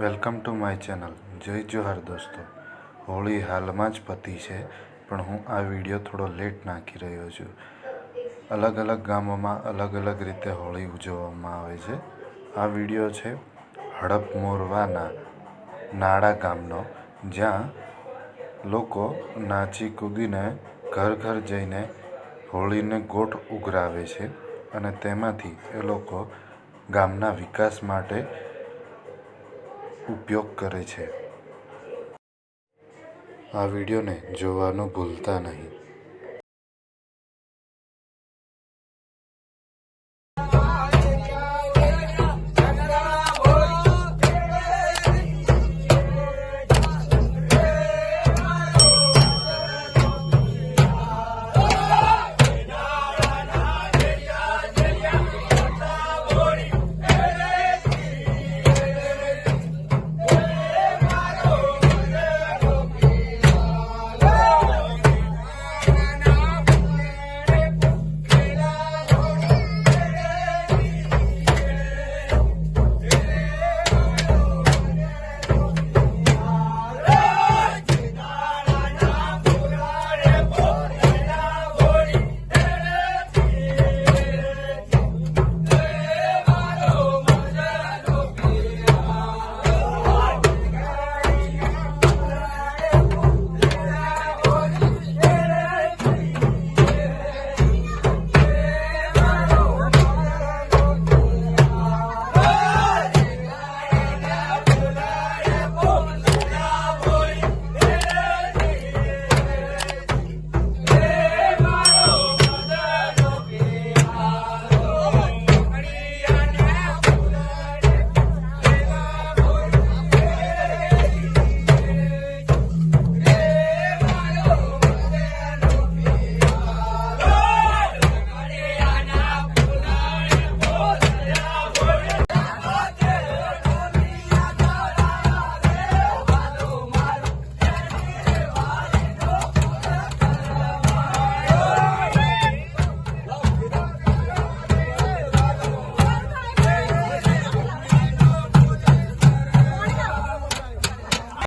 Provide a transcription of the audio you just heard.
Welcome to my channel. જય જોહાર દોસ્તો. હોળી હાલમાં જ પતી છે, પણ હું આ વીડિયો થોડો લેટ નાખી રહ્યો છું. અલગ અલગ ગામોમાં અલગ અલગ રીતે હોળી ઉજવવામાં આવે છે. આ વીડિયો છે હડપ મોરવાના નાડા ગામનો, જ્યાં લોકો નાચી કૂદીને ઘર ઘર જઈને હોળીને ગોટ ઉઘરાવે છે અને તેમાંથી એ લોકો ગામના વિકાસ માટે ઉપયોગ કરે છે. આ વિડીયોને જોવાનું ભૂલતા નહીં.